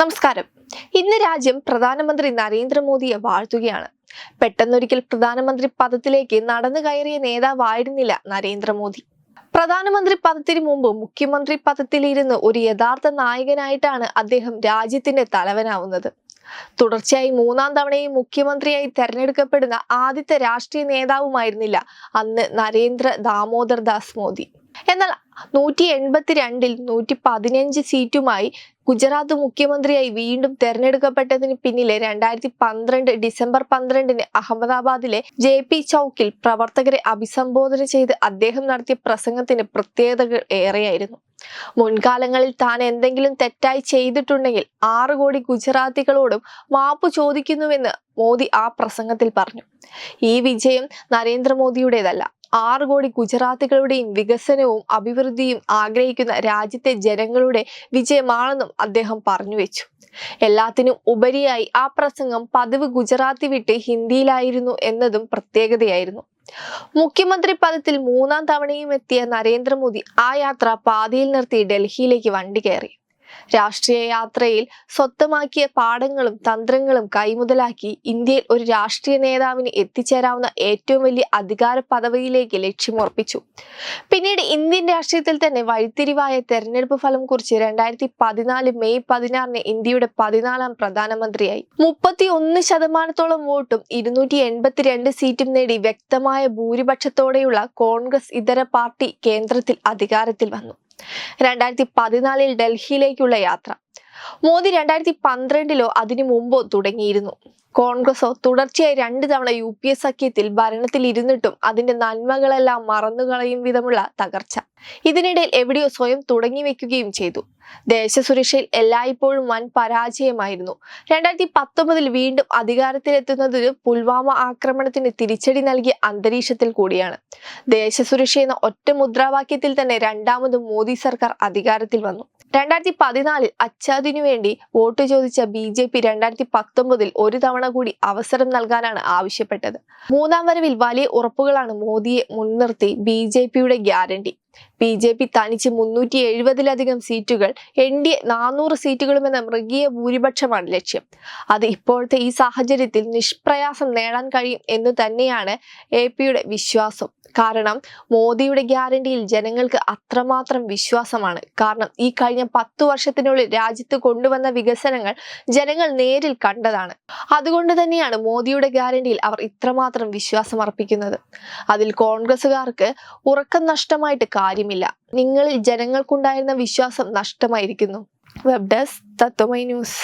നമസ്കാരം. ഇന്ന് രാജ്യം പ്രധാനമന്ത്രി നരേന്ദ്രമോദിയെ വാഴ്ത്തുകയാണ്. പെട്ടെന്നൊരിക്കൽ പ്രധാനമന്ത്രി പദത്തിലേക്ക് നടന്നു കയറിയ നേതാവായിരുന്നില്ല നരേന്ദ്രമോദി. പ്രധാനമന്ത്രി പദത്തിന് മുമ്പ് മുഖ്യമന്ത്രി പദത്തിലിരുന്ന് ഒരു യഥാർത്ഥ നായകനായിട്ടാണ് അദ്ദേഹം രാജ്യത്തിന്റെ തലവനാവുന്നത്. തുടർച്ചയായി മൂന്നാം തവണയും മുഖ്യമന്ത്രിയായി തെരഞ്ഞെടുക്കപ്പെടുന്ന ആദ്യത്തെ രാഷ്ട്രീയ നേതാവുമായിരുന്നില്ല അന്ന് നരേന്ദ്ര ദാമോദർ ദാസ് മോദി. എന്നാൽ നൂറ്റി എൺപത്തിരണ്ടിൽ നൂറ്റി പതിനഞ്ച് സീറ്റുമായി ഗുജറാത്ത് മുഖ്യമന്ത്രിയായി വീണ്ടും തെരഞ്ഞെടുക്കപ്പെട്ടതിന് പിന്നിലെ രണ്ടായിരത്തി പന്ത്രണ്ട് ഡിസംബർ പന്ത്രണ്ടിന് അഹമ്മദാബാദിലെ ജെ പി ചൌക്കിൽ പ്രവർത്തകരെ അഭിസംബോധന ചെയ്ത് അദ്ദേഹം നടത്തിയ പ്രസംഗത്തിന് പ്രത്യേകതകൾ ഏറെയായിരുന്നു. മുൻകാലങ്ങളിൽ താൻ എന്തെങ്കിലും തെറ്റായി ചെയ്തിട്ടുണ്ടെങ്കിൽ ആറു കോടി ഗുജറാത്തികളോടും മാപ്പ് ചോദിക്കുന്നുവെന്ന് മോദി ആ പ്രസംഗത്തിൽ പറഞ്ഞു. ഈ വിജയം നരേന്ദ്രമോദിയുടേതല്ല ആറ് കോടി ഗുജറാത്തികളുടെയും വികസനവും അഭിവൃദ്ധിയും ആഗ്രഹിക്കുന്ന രാജ്യത്തെ ജനങ്ങളുടെ വിജയമാണെന്നും അദ്ദേഹം പറഞ്ഞു വെച്ചു. എല്ലാത്തിനും ഉപരിയായി ആ പ്രസംഗം പതിവ് ഗുജറാത്തി വിട്ട് ഹിന്ദിയിലായിരുന്നു എന്നതും പ്രത്യേകതയായിരുന്നു. മുഖ്യമന്ത്രി പദത്തിൽ മൂന്നാം തവണയും എത്തിയ നരേന്ദ്രമോദി ആ യാത്ര പാതിയിൽ നിർത്തി ഡൽഹിയിലേക്ക് വണ്ടി കയറി. രാഷ്ട്രീയ യാത്രയിൽ സ്വത്തമാക്കിയ പാഠങ്ങളും തന്ത്രങ്ങളും കൈമുതലാക്കി ഇന്ത്യയിൽ ഒരു രാഷ്ട്രീയ നേതാവിന് എത്തിച്ചേരാവുന്ന ഏറ്റവും വലിയ അധികാര പദവിയിലേക്ക് ലക്ഷ്യമുറപ്പിച്ചു പിന്നീട് ഇന്ത്യൻ രാഷ്ട്രീയത്തിൽ തന്നെ വഴിത്തിരിവായ തെരഞ്ഞെടുപ്പ് ഫലം കുറിച്ച് രണ്ടായിരത്തി പതിനാല് മെയ് പതിനാറിന് ഇന്ത്യയുടെ പതിനാലാം പ്രധാനമന്ത്രിയായി. മുപ്പത്തി ഒന്ന് ശതമാനത്തോളം വോട്ടും ഇരുന്നൂറ്റി എൺപത്തിരണ്ട് സീറ്റും നേടി വ്യക്തമായ ഭൂരിപക്ഷത്തോടെയുള്ള കോൺഗ്രസ് ഇതര പാർട്ടി കേന്ദ്രത്തിൽ അധികാരത്തിൽ വന്നു. രണ്ടായിരത്തി പതിനാലിൽ ഡൽഹിയിലേക്കുള്ള യാത്ര. മോദി രണ്ടായിരത്തി പന്ത്രണ്ടിലോ അതിനു മുമ്പോ തുടങ്ങിയിരുന്നു. കോൺഗ്രസോ തുടർച്ചയായി രണ്ട് തവണ യു പി എസ് സഖ്യത്തിൽ ഭരണത്തിൽ ഇരുന്നിട്ടും അതിന്റെ നന്മകളെല്ലാം മറന്നുകളയും വിധമുള്ള തകർച്ച. ഇതിനിടയിൽ എവിടെയോ സ്വയം തുടങ്ങി വെക്കുകയും ചെയ്തു. ദേശസുരക്ഷയിൽ എല്ലായ്പ്പോഴും വൻ പരാജയമായിരുന്നു. രണ്ടായിരത്തി പത്തൊമ്പതിൽ വീണ്ടും അധികാരത്തിലെത്തുന്നത് പുൽവാമ ആക്രമണത്തിന് തിരിച്ചടി നൽകിയ അന്തരീക്ഷത്തിൽ കൂടിയാണ്. ദേശസുരക്ഷ എന്ന ഒറ്റ മുദ്രാവാക്യത്തിൽ തന്നെ രണ്ടാമത് മോദി സർക്കാർ അധികാരത്തിൽ വന്നു. രണ്ടായിരത്തി പതിനാലിൽ അച്ചാദിനു വേണ്ടി വോട്ട് ചോദിച്ച ബി ജെ പി രണ്ടായിരത്തി പത്തൊമ്പതിൽ ഒരു തവണ കൂടി അവസരം നൽകാനാണ് ആവശ്യപ്പെട്ടത്. മൂന്നാം വരവിൽ വലിയ ഉറപ്പുകളാണ് മോദിയെ മുൻനിർത്തി ബി ജെ പിയുടെ ഗ്യാരണ്ടി. ബി ജെ പി തനിച്ച് മുന്നൂറ്റി എഴുപതിലധികം സീറ്റുകൾ എൻ ഡി എ നാനൂറ് സീറ്റുകളുമെന്ന മൃഗീയ ഭൂരിപക്ഷമാണ് ലക്ഷ്യം. അത് ഇപ്പോഴത്തെ ഈ സാഹചര്യത്തിൽ നിഷ്പ്രയാസം നേടാൻ കഴിയും എന്ന് തന്നെയാണ് എ പിയുടെ വിശ്വാസം. കാരണം മോദിയുടെ ഗ്യാരണ്ടിയിൽ ജനങ്ങൾക്ക് അത്രമാത്രം വിശ്വാസമാണ്. കാരണം ഈ കഴിഞ്ഞ പത്തു വർഷത്തിനുള്ളിൽ രാജ്യത്ത് കൊണ്ടുവന്ന വികസനങ്ങൾ ജനങ്ങൾ നേരിൽ കണ്ടതാണ്. അതുകൊണ്ട് തന്നെയാണ് മോദിയുടെ ഗ്യാരണ്ടിയിൽ അവർ ഇത്രമാത്രം വിശ്വാസം അർപ്പിക്കുന്നത് അതിൽ കോൺഗ്രസുകാർക്ക് ഉറക്കം നഷ്ടമായിട്ട് കാര്യമില്ല. നിങ്ങളിൽ ജനങ്ങൾക്കുണ്ടായിരുന്ന വിശ്വാസം നഷ്ടമായിരിക്കുന്നു. വെബ് ഡെസ്ക് തത്വമൈ ന്യൂസ്